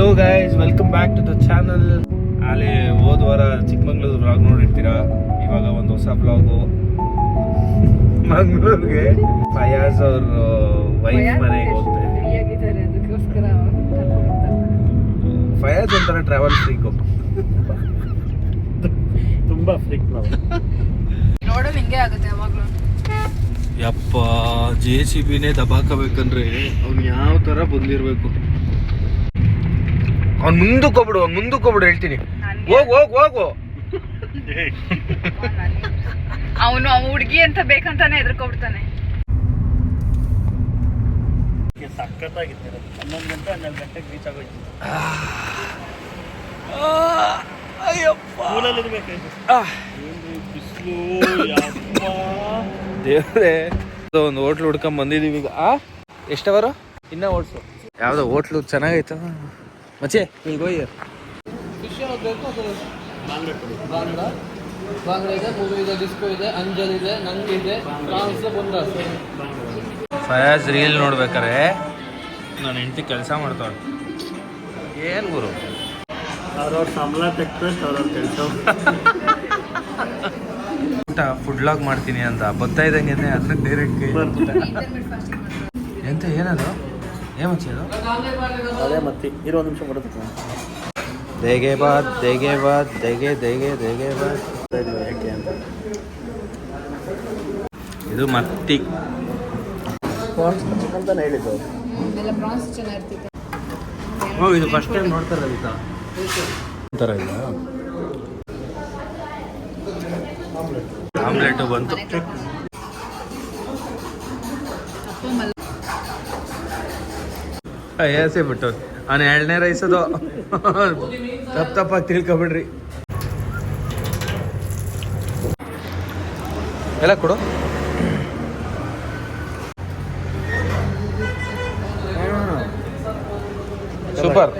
Hello guys welcome back to the channel ಅಲ್ಲಿ ಹೋದ ವಾರ ಚಿಕ್ಕಮಂಗ್ಳೂರು ಬ್ಲಾಗ್ ನೋಡಿರ್ತೀರಾ? ಇವಾಗ ಒಂದು ಹೊಸ ಬ್ಲಾಗು ಮಂಗ್ಳೂರ್ಗೆ? ಫಯಾಜ್ ಅವ್ರ ವೈಫ್ ಮನೆಗೆ ಹೋಗ್ತಾ ಫಯಾಜ್ ಒಂಥರ ಟ್ರಾವೆಲ್ ಫ್ರೀಕು ತುಂಬಾ ಫ್ರೀಕ್ ನಾವು. ರೋಡಲ್ಲಿ ಹಿಂಗೆ ಆಗುತ್ತೆ ಯಾವಾಗಲೂ. ಯಪ್ಪ ಜೆ ಸಿ ಬಿನೇ ದಬಾಕಬೇಕಂದ್ರೆ ಅವ್ನು ಯಾವ ಥರ ಬಂದಿರಬೇಕು? ಅವ್ನು ಮುಂದಕ್ಕೆ ಹೋಗ್ಬಿಡು ಅವ್ನು ಮುಂದಕ್ಕೆ ಹೋಗ್ಬಿಡು ಹೇಳ್ತೀನಿ. ಹೋಗು ಹೋಗು ಹೋಗು. ಅವನು ಅವ ಹುಡುಗಿ ಅಂತ ಬೇಕಂತಾನೆ ಎದ್ರಕೊಬಿಡ್ತಾನೆ ಸಖತ್ತಾಗಿತ್ತು ಹನ್ನೊಂದು ಗಂಟೆ ಹನ್ನೆರಡು ಗಂಟೆಗೆ ರೀಚ್ ಆಗೋಯ್ತು. ಸ್ಕೂಲಲ್ಲಿ ಇರ್ಬೇಕಾಯ್ತು ಏನು ಬಿಸಿಲು ಯಪ್ಪ ದೇವ್ರೆ. ಒಂದು ಹೋಟ್ಲು ಹುಡ್ಕೊಂಡ್ ಬಂದಿದೀವಿ ಈಗ. ಆ ಎಷ್ಟವರು? ಇನ್ನ ಓಡ್ಸು ಯಾವ್ದೋ ಹೋಟ್ಲು ಚೆನ್ನಾಗೈತ ಮಚ್ಚೆ ಇಲ್ಲಿ ಹೋಯ್ಯ ಬಾಂಗ್ಲಾ ಬಾಂಗ್ಲಾ ಇದೆ ಮೂವಿ ಇದೆ ಡಿಸ್ಕೋ ಇದೆ ಅಂಜಲ್ ಇದೆ ನಂಗ್ ಇದೆ ಪ್ರಾನ್ಸ್ ಬಂದಾಸ್ ಫಯಾಜ್ ರೀಲ್ ನೋಡ್ಬೇಕಾರೆ ನಾನು ಹೆಂಡತಿ ಕೆಲಸ ಮಾಡ್ತಾಳೆ ಏನು ಗುರು? ಅವ್ರವ್ರ ಸಂಬಳ ತೆಕ್ತಷ್ಟು ಅವ್ರವ್ರ ಕೆಲಸ. ಊಟ ಫುಡ್ ಲಾಗ್ ಮಾಡ್ತೀನಿ ಅಂತ ಬರ್ತಾ ಇದ್ದಂಗೆ ಅದನ್ನ ಡೈರೆಕ್ಟ್ ಎಂತ ಏನದು? ಅದೇ ಮತ್ತೆ ಇರೋ ಒಂದು ನಿಮಿಷ ಬರುತ್ತೆ ದೇಗೆ ಬಾತ್ ದೇಗೆ ಬಾತ್ ದೇಗೆ ದೇಗೆ ದೇಗೆ ಬಾತ್ ಯಾಕೆ ಅಂತ ಇದು ಮತ್ತಿ ಅಂತಾನೆ ಹೇಳಿದ್ದು. ಎಲ್ಲ ಪ್ರಾನ್ಸ್ ಚೆನ್ನಾಗಿರ್ತಿತ್ತು ಓ ಇದು ಫಸ್ಟ್ ಟೈಮ್ ನೋಡ್ತಾರೆ ಅಂತ ಥರ ಇಲ್ಲ ಆಮ್ಲೆಟ್ ಬಂತು ಅಪ್ಪ ಮಲ್ಲ ಏಸೆ ಬಿಟ್ಟು. ನಾನು ಎರಡನೇ ರೈಸ್ ಅದು. ತಪ್ಪು ತಪ್ಪಾಗಿ ತಿಳ್ಕೊಬಿಡ್ರಿ. ಎಲ್ಲ ಕೊಡು. ಸೂಪರ್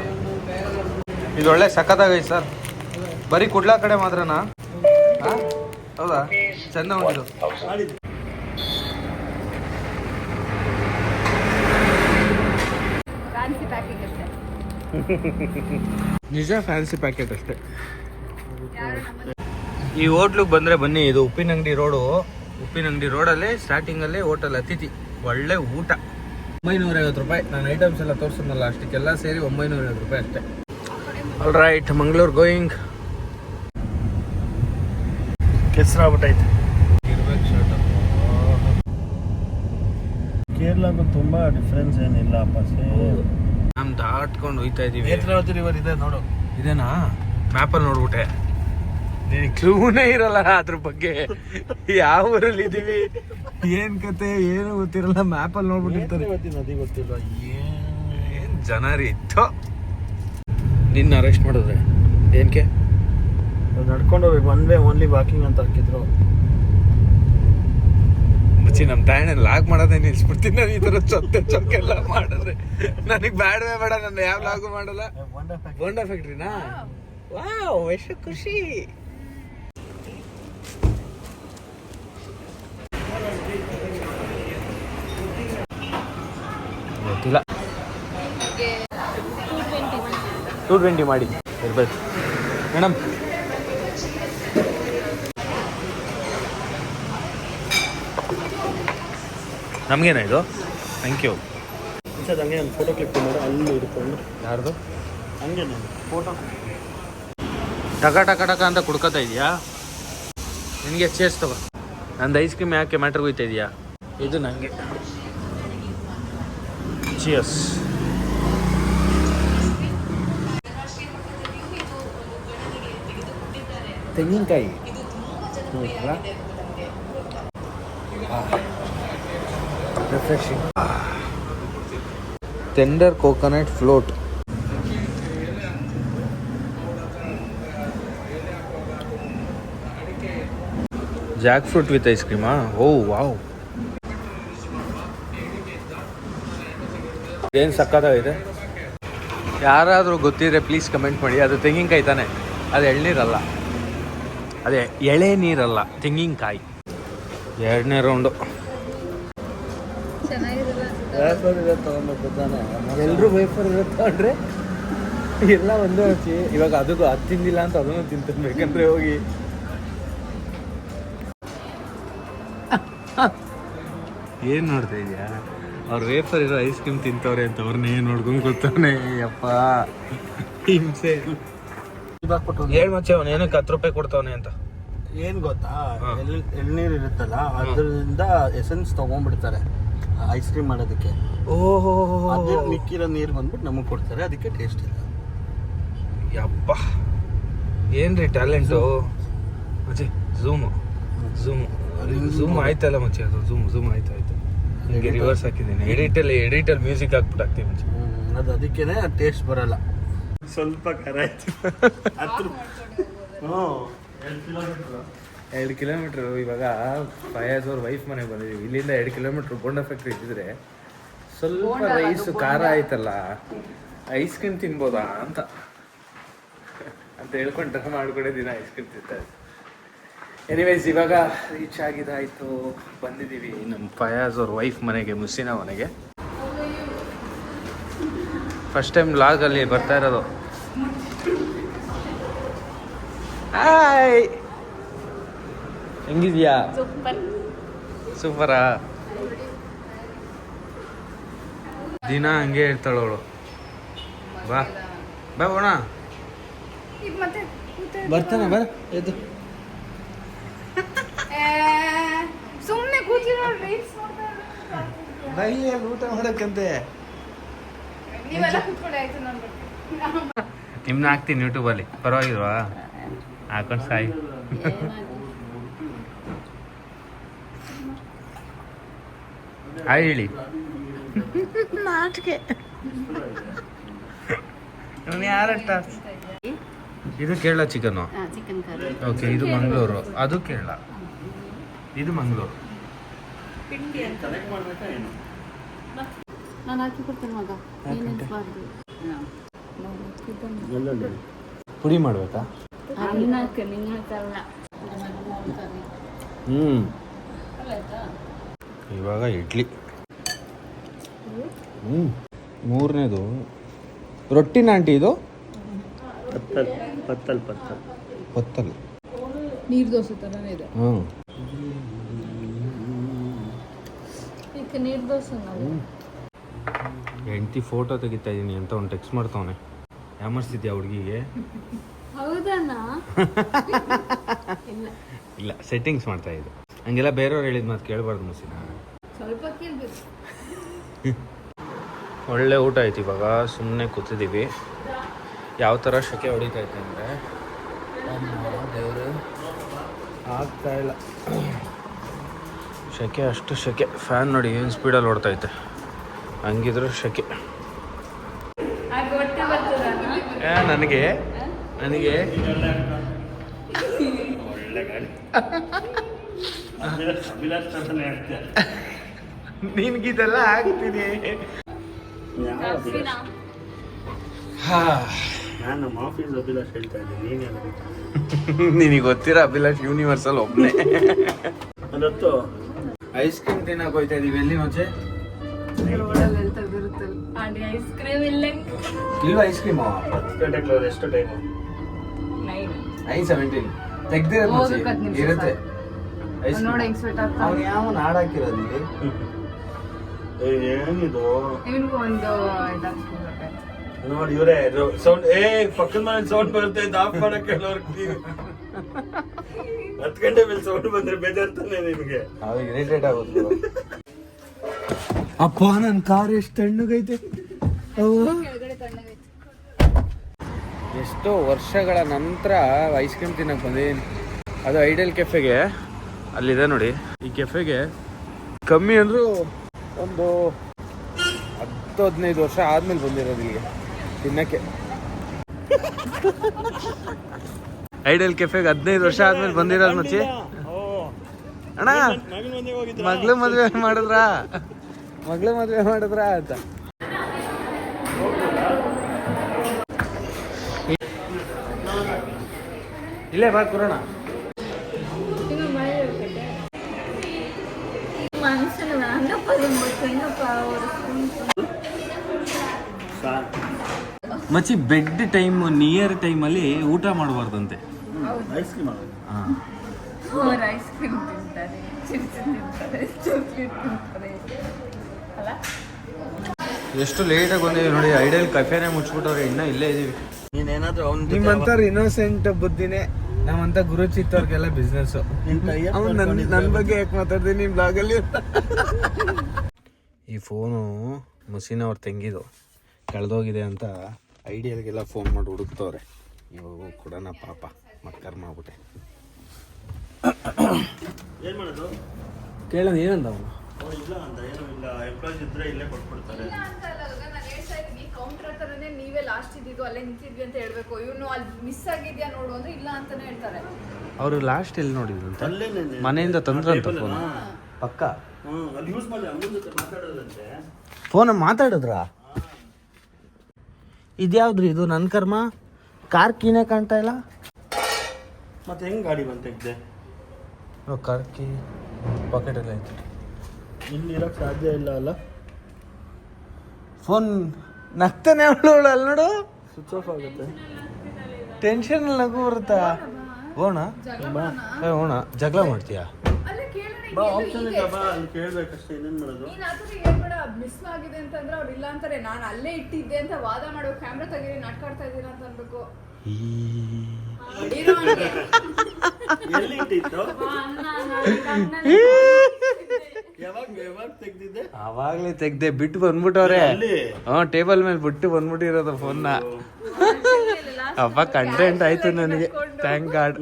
ಇದು ಒಳ್ಳೆ ಸಖತ್ತಾಗೈತೆ ಸರ್. ಬರೀ ಕುಡ್ಲಾ ಕಡೆ ಮಾತ್ರನಾ? ಹೌದಾ? ಚಂದ ಉಂಟಿದು ಫ್ಯಾನ್ಸಿ ಪ್ಯಾಕಿಂಗ್ ಅಷ್ಟೇ ನಿಜ ಫ್ಯಾನ್ಸಿ ಪ್ಯಾಕೆಟ್ ಅಷ್ಟೇ. ಈ ಹೋಟ್ಲಿಗೆ ಬಂದರೆ ಬನ್ನಿ ಇದು ಉಪ್ಪಿನಂಗಡಿ ರೋಡು ಉಪ್ಪಿನಂಗಡಿ ಸ್ಟಾರ್ಟಿಂಗ್ ಸ್ಟಾರ್ಟಿಂಗಲ್ಲೇ ಹೋಟೆಲ್ ಅತಿಥಿ. ಒಳ್ಳೆ ಊಟ. ಒಂಬೈನೂರ ಐವತ್ತು ರೂಪಾಯಿ. ನಾನು ಐಟಮ್ಸ್ ಎಲ್ಲ ತೋರಿಸಿದ್ನಲ್ಲ ಅಷ್ಟಕ್ಕೆಲ್ಲ ಸೇರಿ ಒಂಬೈನೂರ ಐವತ್ತು ರೂಪಾಯಿ ಅಷ್ಟೇ. ಆಲ್ ರೈಟ್ ಮಂಗಳೂರು ಗೋಯಿಂಗ್ ಕೆಸರಾಗ್ಬಿಟ್ಟೈತೆ ಕೇರಳಕ್ಕೂ ತುಂಬ ಡಿಫ್ರೆನ್ಸ್ ಏನಿಲ್ಲ ಅಪ್ಪ. ನಾನು ದಾಟ್ಕೊಂಡು ಹೋಯ್ತಾ ಇದೀವಿ. ನೇತ್ರಾವತಿ ರಿವರ್ ಇದೆ ನೋಡು. ಇದೇನಾ? ಮ್ಯಾಪಲ್ಲಿ ನೋಡ್ಬಿಟ್ಟೆ. ನೀನು ಕ್ಲೂನೇ ಇರಲ್ಲ ಅದ್ರ ಬಗ್ಗೆ. ಯಾವ ಊರಲ್ಲಿ ಇದೀವಿ? ಏನ್ ಕತೆ ಏನು ಗೊತ್ತಿರಲ್ಲ ಮ್ಯಾಪಲ್ಲಿ ನೋಡ್ಬಿಟ್ಟಿರ್ತಾರೆ. ನದಿ ಗೊತ್ತಿಲ್ಲ ಏನ್ ಜನ ರೀ ಥು. ನಿನ್ನ ಅರೆಸ್ಟ್ ಮಾಡಿದ್ರೆ. ಏನಕ್ಕೆ ನಡ್ಕೊಂಡು ಹೋಗ್ಬೇಕು. ಒನ್ ವೇ ಓನ್ಲಿ ವಾಕಿಂಗ್ ಅಂತ ಹಾಕಿದ್ರು. ನಮ್ಮ ತಾಯಣ್ಣ ಲಾಗ್ ಮಾಡೋದೇ ನಿಲ್ಸ್ಬಿಡ್ತೀನಿ. ನಾನು ಈ ಥರ ಚೊಕ್ಕೆ ಚೊಕ್ಕೆಲ್ಲ ಮಾಡಿದ್ರೆ. ನನಗೆ ಬೇಡವೇ ಬೇಡ ನಾನು ಯಾವ ಲಾಗು ಮಾಡಲ್ಲ. ಬೋಂಡಾ ಫ್ಯಾಕ್ಟ್ರಿನಾ ವಾವ್ ಎಷ್ಟು ಖುಷಿ. ಗೊತ್ತಿಲ್ಲ. ಟೂ ಟ್ವೆಂಟಿ ಮಾಡಿ. ಇರ್ಬೇಕು ಮೇಡಮ್ ನಮಗೇನ ಇದು? ಥ್ಯಾಂಕ್ ಯು ಸರ್ ಹಂಗೆ ಒಂದು ಫೋಟೋ ಕ್ಲಿಕ್ ಮಾಡಿ ಅಲ್ಲಿ ಇಟ್ಕೊಂಡು. ಯಾರ್ದು? ಹಂಗೆ ಫೋಟೋ ಟಕ ಟಕ ಟಕ ಅಂತ ಕುಡ್ಕೋತಾ ಇದೆಯಾ? ನಿನಗೆ ಚೇಸ್ ತಗೋ. ನಂದು ಐಸ್ ಕ್ರೀಮ್ ಯಾಕೆ ಮ್ಯಾಟ್ರಿಗೆ ಹೋಯ್ತಾ ಇದೆಯಾ? ಇದು ನನಗೆ ಚಿಯಸ್ ತೆಂಗಿನಕಾಯಿ. Refreshing tender coconut float jackfruit with ice ಕ್ರೀಮಾ oh wow ಏನು ಸಕ್ಕತ್ತಾಗಿದೆ? ಯಾರಾದರೂ ಗೊತ್ತಿದ್ರೆ ಪ್ಲೀಸ್ ಕಮೆಂಟ್ ಮಾಡಿ. ಅದು ತೆಂಗಿನಕಾಯಿ ತಾನೆ. ಅದು ಎಳ್ನೀರಲ್ಲ. ಅದೇ ಎಳೆ ನೀರಲ್ಲ, ತೆಂಗಿನಕಾಯಿ. ಎರಡನೇ ರೌಂಡು ವೇಫರ್ ತಾನೆ. ಎಲ್ಲರೂ ವೈಫರ್ ಇರುತ್ತೆ ತಗೊಂಡ್ರೆ ಎಲ್ಲ ಒಂದೇ ಹಚ್ಚಿ ಇವಾಗ ಅದಕ್ಕೂ ಅದು ತಿಂದಿಲ್ಲ ಅಂತ ಅದನ್ನು ತಿಂತಿರ್ಬೇಕಂದ್ರೆ ಹೋಗಿ. ಏನ್ ನೋಡ್ತಾ ಇದೆಯಾ? ಅವ್ರ ವೇಫರ್ ಇರೋ ಐಸ್ ಕ್ರೀಮ್ ತಿಂತವ್ರೆ ಅಂತ ಅವ್ರನ್ನೇ ನೋಡ್ಕೊಂಡು ಕೂತವ್ನೆ ಅಪ್ಪ ಹಿಂಸೆ. ಹೇಳ್ ಮಚ್ಚೆ ಅವನು ಏನಕ್ಕೆ ಹತ್ತು ರೂಪಾಯಿ ಕೊಡ್ತಾವನೆ ಅಂತ? ಏನ್ ಗೊತ್ತಾ? ಎಳ್ನೀರ್ ಇರುತ್ತಲ್ಲ ಅದರಿಂದ ಎಸೆನ್ಸ್ ತಗೊಂಡ್ಬಿಡ್ತಾರೆ. ಐಸ್ ಕ್ರೀಮ್ ಮಾಡೋದಕ್ಕೆ. ಓಹೋ. ಅದೇ ಮಿಕ್ಕಿರೋ ನೀರು ಬಂದ್ಬಿಟ್ಟು ನಮಗೆ ಕೊಡ್ತಾರೆ ಅದಕ್ಕೆ ಟೇಸ್ಟ್ ಇಲ್ಲ. ಯಪ್ಪ ಏನ್ರಿ ಟ್ಯಾಲೆಂಟು ಮಚ್ಚಿ ಝೂಮು ಝೂಮು ಝೂಮ್ ಆಯ್ತಲ್ಲ ಮಚ್ಚಿ ಅದು? ಝೂಮ್ ಝೂಮ್ ಆಯ್ತು ಆಯ್ತು. ಹಿಂಗೆ ರಿವರ್ಸ್ ಹಾಕಿದ್ದೀನಿ. ಎಡಿಟಲ್ಲಿ ಎಡಿಟಲ್ಲಿ ಮ್ಯೂಸಿಕ್ ಹಾಕ್ಬಿಟ್ಟು ಹಾಕ್ತೀನಿ ಮಚ್ಚಿ. ಅದು ಅದಕ್ಕೇನೆ ಟೇಸ್ಟ್ ಬರಲ್ಲ. ಸ್ವಲ್ಪ ಖಾರ ಆಯ್ತು. ಹತ್ತು ಹ್ಞೂ ಎರಡು ಕಿಲೋಮೀಟ್ರ್ ಎರಡು ಕಿಲೋಮೀಟ್ರ್ ಇವಾಗ ಫಯಾಜ್ ಅವ್ರ ವೈಫ್ ಮನೆಗೆ ಬಂದಿದ್ದೀವಿ ಇಲ್ಲಿಂದ ಎರಡು ಕಿಲೋಮೀಟ್ರ್ ಬೋಂಡ ಫ್ಯಾಕ್ಟ್ರಿ ಇದ್ದಿದ್ರೆ ಸ್ವಲ್ಪ ರೈಸ್ ಖಾರ ಆಯ್ತಲ್ಲ ಐಸ್ ಕ್ರೀಮ್ ತಿನ್ಬೋದಾ ಅಂತ. ಅಂತ ಹೇಳ್ಕೊಂಡು ಟ್ರೈ ಮಾಡ್ಕೊಂಡೆ ದಿನ ಐಸ್ ಕ್ರೀಮ್ ತಿಂತಾರೆ ಎನಿವೇಸ್ ಇವಾಗ ರೀಚ್ ಆಗಿದಾಯ್ತು ಬಂದಿದ್ದೀವಿ ನಮ್ಮ ಫಯಾಜ್ ಅವ್ರ ವೈಫ್ ಮನೆಗೆ ಮುಸ್ಸಿನ ಮನೆಗೆ. ಫಸ್ಟ್ ಟೈಮ್ ಲಾಗಲ್ಲಿ ಬರ್ತಾ ಇರೋದು. ಹಾಯ್ ಹೆಂಗಿದ್ಯಾ? ಸೂಪರಾ. ದಿನ ಹಂಗೆ ಇರ್ತಾಳವಳು ಬಾ. ಬಾ ಓಣ ಈಗ ಮತ್ತೆ ಕೂತೆ ಬರ್ತಾನೆ ಬರ ಎದ್ದು. ಸುಮ್ಮನೆ ಕೂತಿರೋ ರೀಲ್ಸ್ ನೋಡ್ತಾ ಇರೋದು. ಬೈಯ ಊಟ ಮಾಡಕ್ಕಂತೆ. ನಿಮ್ನ ಹಾಕ್ತೀನಿ ಯೂಟ್ಯೂಬಲ್ಲಿ ಪರವಾಗಿಲ್ವಾ? ಹಾಕೊಂಡು ಸಾಯಿ. ಹಾಯ್ ಹೇಳಿ. ನಾಟಿಕೆ ಯಾರಟ್ಟ? ಇದು Kerala chicken. Chicken curry okay ಇದು ಮಂಗಳೂರು. ಅದು ಕೇರಳ. ಇದು ಮಂಗಳೂರು. ನಾನು ಹಾಕಿ ಕೊಡ್ತೇನೆ ಮಗ. ಏನಿಸ್ಬಾರ್ದು ಪುಡಿ ಮಾಡ್ಬೇಕಾ? ಹ್ಮ್. ಇವಾಗ ಇಡ್ಲಿ. ಹ್ಞೂ ಮೂರನೇದು. ರೊಟ್ಟಿನ ಆಂಟಿ ಇದು? ಪತ್ತಲ್ ಪತ್ತಲ್ ಪತ್ತಲ್. ಪತ್ತಲ್. ನೀರು ದೋಸೆ ಥರನೇ ಇದೆ. ಹ್ಞೂ ಈಗ ನೀರು ದೋಸೆ ಹೆಂಡತಿ ಹೆಂಡ್ತಿ ಫೋಟೋ ತೆಗಿತಾ ಇದ್ದೀನಿ ಅಂತ ಒಂದು ಟೆಕ್ಸ್ಟ್ ಮಾಡ್ತಾವನೆ. ಯಾಮರ್ಸಿದ್ಯಾ ಹುಡುಗಿಗೆ? ಹೌದಣ್ಣ. ಇಲ್ಲ ಸೆಟ್ಟಿಂಗ್ಸ್ ಮಾಡ್ತಾ ಇದ್ದು. ಹಂಗೆಲ್ಲ ಬೇರೆಯವ್ರು ಹೇಳಿದ ಮಾತು ಕೇಳಬಾರ್ದು ಮುಸಿನ ಸ್ವಲ್ಪ ಕೇಳ್ಬೇಕು. ಒಳ್ಳೆ ಊಟ ಆಯ್ತು ಇವಾಗ ಸುಮ್ಮನೆ ಕೂತಿದ್ದೀವಿ. ಯಾವ ಥರ ಶೆಕೆ ಹೊಡಿತೈತೆ ಅಂದರೆ? ದೇವರು ಆಗ್ತಾ ಇಲ್ಲ. ಶಕೆ ಅಷ್ಟು ಶಕೆ. ಫ್ಯಾನ್ ನೋಡಿ ಏನು ಸ್ಪೀಡಲ್ಲಿ ಓಡ್ತೈತೆ ಹಂಗಿದ್ರು ಶೆಕೆ. ನನಗೆ ನನಗೆ. ಒಳ್ಳೆ ಗಾಡಿ ಅಭಿಲಾಷ್ ಅಂತಾನೆ ಹೇಳ್ತೀಯ ನಿನ್ಗಿದೆಲ್ಲ ಆಗ್ತೀನಿ. ನಾನು ಆಫೀಸ್ ಅಭಿಲಾಷ್ ಹೇಳ್ತಾ ಇದ್ದೀನಿ ನಿನಗೆ ಗೊತ್ತಿರೋ ಅಭಿಲಾಷ್ ಯೂನಿವರ್ಸಲ್ ಒಬ್ಬನೇ ಅದತ್ತು ಐಸ್ ಕ್ರೀಮ್ ತಿನ್ನಕ್ಕೆ ಹೋಯ್ತಾ ಇದೀವಿ ಎಲ್ಲಿ ಆಂಟಿ ಐಸ್ ಕ್ರೀಮ್ ಇಲ್ಲ. ಇಲ್ವಾ ಐಸ್ ಕ್ರೀಮ್ ಎಷ್ಟು ಟೈಮ್ ನೈನ್ ನೈನ್ ಸೆವೆಂಟೀನ್ ತೆಗ್ದಿರೋದು ಇರುತ್ತೆ. ನೋಡಿ ಹೆಂಗ್ ಸ್ವೆಟ್ ಆಗ್ತಾ ಅವ್ನು ಯಾವ ಹಾಡ್ ಹಾಕಿರೋದು ಇಲ್ಲಿ ಏ, ಏನಿದು? ಇವನಿಗೂ ಒಂದು ನೋಡಿ ಇವರೇ ಸೌಂಡ್ ಏ ಪಕ್ಕದ ಮನೆ ಸೌಂಡ್ ಬರುತ್ತೆ ಆಫ್ ಮಾಡಕ್ ಹೇಳೋರ್ ಹತ್ತು ಗಂಟೆ ಮೇಲೆ ಸೌಂಡ್ ಬಂದ್ರೆ ಬೇಜಾರ್ತಾನೆ ನಿಮಗೆ ಅವಾಗ ಇರಿಟೇಟ್ ಆಗುತ್ತೆ ಅಪ್ಪ ನನ್ನ ಕಾರ್ ಎಷ್ಟು ತಣ್ಣಗೈತೆ. ಎಷ್ಟೋ ವರ್ಷಗಳ ನಂತರ ಐಸ್ ಕ್ರೀಮ್ ತಿನ್ನಕ್ಕೆ ಬಂದಿದ್ದೀನಿ ಅದು ಐಡಲ್ ಕೆಫೆಗೆ ಅಲ್ಲಿದೆ ನೋಡಿ. ಈ ಕೆಫೆಗೆ ಕಮ್ಮಿ ಅಂದರೂ ಒಂದು ಹತ್ತು, ಹದಿನೈದು ವರ್ಷ ಆದ್ಮೇಲೆ ಬಂದಿರೋದು ಇಲ್ಲಿಗೆ, ತಿನ್ನಕ್ಕೆ. ಐಡಲ್ ಕೆಫೆಗೆ ಹದಿನೈದು ವರ್ಷ ಆದ್ಮೇಲೆ ಬಂದಿರೋದು ಮಚ್ಚಿ. ಅಣ್ಣ, ಮಗ್ಳು ಮದ್ವೆ ಮಾಡಿದ್ರಾ? ಮಗ್ಳು ಮದ್ವೆ ಮಾಡಿದ್ರಾ ಅಂತ. ಇಲ್ಲೇ ಬಾ ಕೊರೋಣ. ಮಚ್ಚಿ ಬೆಡ್ ಟೈಮ್ ನಿಯರ್ ಟೈಮಲ್ಲಿ ಊಟ ಮಾಡಬಾರ್ದಂತೆ. ಐಸ್ ಕ್ರೀಮ್ ಆಗಿ ಅವ್ರು ಐಸ್ ಕ್ರೀಮ್ ತಿಂತಾರೆ ಚಿಪ್ಸ್ ತಿಂತಾರೆ ಚಾಕ್ಲೇಟ್ ತಿಂತಾರೆ. ಅಲ್ಲ? ಎಷ್ಟು ಲೇಟಾಗಿ ಬಂದಿದ್ದೀವಿ ನೋಡಿ ಐಡಿಯಲ್ ಕಫೇನೆ ಮುಚ್ಚಿಬಿಟ್ಟವ್ರೆ ಇನ್ನ ಇಲ್ಲೇ ಇದೀವಿ. ನೀನೇನಾದ್ರೂ ಅವ್ನು ನಿಮ್ಮಂತವ್ರು ಇನ್ನೋಸೆಂಟ್ ಬುದ್ಧಿನೇ ನಮ್ಮಂತ ಗುರುಚಿತ್ತವ್ರಿಗೆಲ್ಲ ಬಿಸ್ನೆಸ್ ಅವ್ನು ನನ್ನ ನನ್ನ ಬಗ್ಗೆ ಯಾಕೆ ಮಾತಾಡ್ತೀನಿ ನಿಮ್ಮ ಬ್ಲಾಗಲ್ಲಿ ಈ ಫೋನು ಮಸೀನ ಅವ್ರ ತೆಂಗಿದು ಕಳೆದೋಗಿದೆ ಅಂತ ಐಡಿಯಲ್ಗೆಲ್ಲ ಫೋನ್ ಮಾಡಿ ಹುಡುಕ್ತವ್ರೆ. ಇವಾಗ ಕೊಡೋಣ ಪಾಪ ಮಕ್ಕರ್ ಮಾಡ್ಬಿಟ್ಟೆ ಏನು ಮಾಡೋದು? ಕೇಳೋಣ ಏನಂದ ಅವನು? ಇಲ್ಲ ಅಂತ ಏನು ಇಲ್ಲ ಎಂಪ್ಲಾಯ್ಸ್ ಇದ್ರೆ ಇಲ್ಲೇ ಕೊಟ್ಬಿಡ್ತಾರೆ. ಕೌಂಟರ್ ಹತ್ರನೇ ನೀವೇ ಲಾಸ್ಟ್ ಇದ್ದಿದ್ದು ಅಲ್ಲೇ ನಿಂತಿದ್ವಿ ಅಂತ ಹೇಳ್ಬೇಕು. ಇವನು ಅಲ್ಲಿ ಮಿಸ್ ಆಗಿದ್ಯಾ ನೋಡು ಅಂದ್ರೆ ಇಲ್ಲ ಅಂತಾನೆ ಹೇಳ್ತಾರೆ. ಅವರು ಲಾಸ್ಟ್ ಎಲ್ಲಿ ನೋಡಿದ್ರು ಅಂತ ಮನೆಯಿಂದ ತಂದ್ರಂತ ಅಂತ ಫೋನ್. ಪಕ್ಕ? ಫೋನ್ ಮಾತಾಡಿದ್ರಾ? ಇದ್ಯಾವ್ದ್ರಿ ಇದು? ನನ್ನ ಕರ್ಮ? ಕಾರ್ ಕೀನೇ ಕಾಣ್ತಾ ಇಲ್ಲ? ಮತ್ತೆ ಹೆಂಗ್ ಗಾಡಿ ಬಂತ ಇದ್ದೆ? ಕಾರ್ ಕೀ ಪಾಕೆಟಲ್ಲಿ ಐತೆ ಇಲ್ಲಿ ಇರಕ್ ಸಾಧ್ಯ ಇಲ್ಲ ಅಲ್ಲ? ಫೋನ್ ನಗ್ತಾನೆ ಅವಳು ಅಲ್ಲಿ ನೋಡು. ಸ್ವಿಚ್ ಆಫ್ ಆಗುತ್ತೆ. ಟೆನ್ಷನ್ ನಗು ಬರುತ್ತಾ? ಓಣ? ಏ ಹೋಣ ಜಗಳ ಮಾಡ್ತೀಯಾ? ಬಾ ಆಪ್ಷನ್ ಇದೆ ಬಾ ಅಲ್ಲಿ ಕೇಳ್ಬೇಕಷ್ಟೇ ಇನ್ನೇನು ಮಾಡೋದು? ನೀನ್ ಆ ಥರ ಹೇಳ್ಬೇಡ ಮಿಸ್ ಆಗಿದೆ ಅಂತಂದ್ರೆ ಅವ್ರು ಇಲ್ಲ ಅಂತಾರೆ. ನಾನು ಅಲ್ಲೇ ಇಟ್ಟಿದ್ದೆ ಅಂತ ವಾದ ಮಾಡೋ ಕ್ಯಾಮ್ರಾ ತೆಗೀರಿ ನಾಟ್ಕಾಡ್ತಾ ಇದ್ದೀರಾ ಅಂತ ಅನ್ಬೇಕು ಹೊಡೀರೋ ಅವ್ನಿಗೆ. ಎಲ್ಲಿ ಇಟ್ಟಿತ್ತು ಯಾವಾಗ ಯಾವಾಗ ತೆಗ್ದಿದ್ದೆ? ಅವಾಗ್ಲೇ ತೆಗ್ದೆ ಬಿಟ್ಟು ಬಂದ್ಬಿಟ್ಟವ್ರೆ. ಅಲ್ಲಿ ಹಾ ಟೇಬಲ್ ಮೇಲೆ ಬಿಟ್ಟು ಬಂದ್ಬಿಟ್ಟಿರೋದು ಫೋನ್ನ ಅಪ್ಪ ಕಂಟೆಂಟ್ ಆಯ್ತು ನನಗೆ ಥ್ಯಾಂಕ್ ಗಾಡ್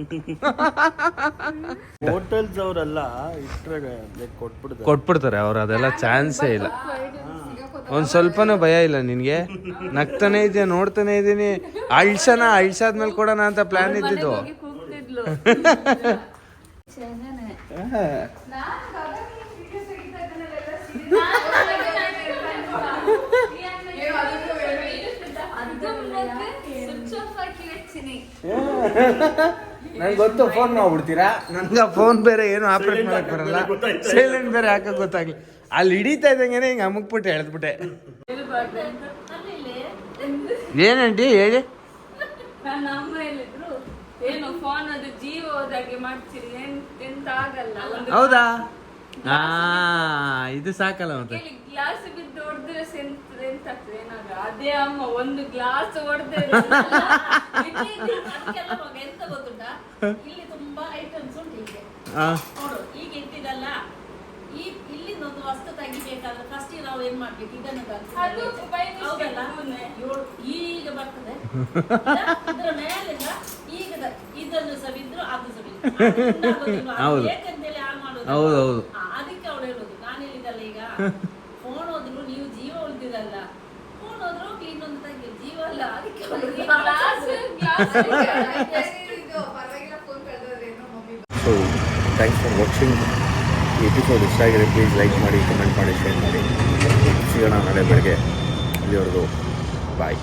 ಹೋಟೆಲ್ಸ್ ಅವರೆಲ್ಲ ಇಷ್ಟ ಕೊಟ್ಬಿಡ್ತಾರೆ ಕೊಟ್ಬಿಡ್ತಾರೆ ಅವ್ರು ಅದೆಲ್ಲ ಚಾನ್ಸೇ ಇಲ್ಲ ಒಂದ್ ಸ್ವಲ್ಪನೂ ಭಯ ಇಲ್ಲ ನಿನ್ಗೆ ನಗ್ತಾನೆ ಇದೆಯಾ ನೋಡ್ತಾನೆ ಇದೀನಿ ಅಳ್ಸನ ಅಳ್ಸಾದ್ಮೇಲೆ ಕೊಡೋಣ ಅಂತ ಪ್ಲಾನ್ ಇದ್ದಿದ್ದು ಕೂಗ್ತಿದ್ಲು ಸ್ವಿಚ್ ಆಫ್ ಹಾಕಿ ಹಚ್ಚಿನಿ ನಂಗೆ ಗೊತ್ತು ಫೋನ್ ಮಾಡ್ಬಿಡ್ತೀರಾ ನನ್ಗೆ ಫೋನ್ ಬೇರೆ ಏನು ಆಪರೇಟ್ ಮಾಡಕ್ ಬರಲ್ಲ. ಸೈಲೆಂಟ್ ಬೇರೆ ಹಾಕಕ್ ಗೊತ್ತಾಗ್ಲಿ. ಅಲ್ಲಿ ಹಿಡಿತಾ ಇದ್ದಂಗೆನೆ ಹಿಂಗೆ ಅಮುಕ್ಬಿಟ್ಟು ಎಳ್ದ್ಬಿಟ್ಟೆ. ಏನಂಟಿ ಹೇಳಿ? ಹೌದಾ? ಹಾ ಇದು ಸಾಕಲ್ಲ ಮತ್ತೆ. ಹೊಡೆದ್ರೆ ಎಂತ ಎಂತ ಆಗ್ತದೆ ಏನಾಗ ಅದೇ ಅಮ್ಮ ಒಂದು ಗ್ಲಾಸ್ ಹೊಡೆದೇ ಎಂತ ಗೊತ್ತುಂಟಾ? ಇಲ್ಲಿ ತುಂಬಾ ಐಟಮ್ಸ್ ಉಂಟು ಹೀಗೆ ಹಾ ನೋಡು ಈಗ ಇಟ್ಟಿದಲ್ಲ ಈ ಇಲ್ಲಿಂದ ಒಂದು ವಸ್ತು ತೆಗಿಬೇಕಾದ್ರೆ ಫಸ್ಟ್ ನಾವು ಏನ್ ಮಾಡ್ಬೇಕು? ಇದನ್ನು ಹೌದಲ್ಲ? ಈಗ ಬರ್ತದೆ. ಇದ್ರ ಮೇಲಿಂದ ಈಗ ಇದನ್ನು ಸಹ ಬಿದ್ರು ಅದು ಸಹ ಬಿದ್ರು. ಹೌದು. ಏಕಂತೇಳಿ ಆ ಮಾಡೋದು ಹೌದು, ಅದಕ್ಕೆ ಅವಳು ಹೇಳುದು ನಾನು ಹೇಳಿದಲ್ಲ ಈಗ ಫೋನ್ ಹೋದ್ರು ನೀವು ಜೀವ ಉಳಿದಿರಲ್ಲ ಫೋನ್ ಹೋದ್ರು ಕ್ಲೀನ್ ಒಂದು ತೆಗಿ ಜೀವ ಅಲ್ಲ ಅದಕ್ಕೆ ಅವಳು ಗ್ಲಾಸ್ ಗ್ಲಾಸ್ ಇದು ಪರವಾಗಿಲ್ಲ ಫೋನ್ ಕಳೆದೋದ್ರೆ ಏನೋ mummy so thanks for watching ಈ ಎಪಿಸೋಡ್ ಇಷ್ಟ ಆಗಿದೆ ಪ್ಲೀಸ್ ಲೈಕ್ ಮಾಡಿ ಕಮೆಂಟ್ ಮಾಡಿ ಶೇರ್ ಮಾಡಿ. ಸಿಗೋಣ ನಾಳೆ ಬೆಳಗ್ಗೆ ಅಲ್ಲಿವರೆಗೂ ಬಾಯ್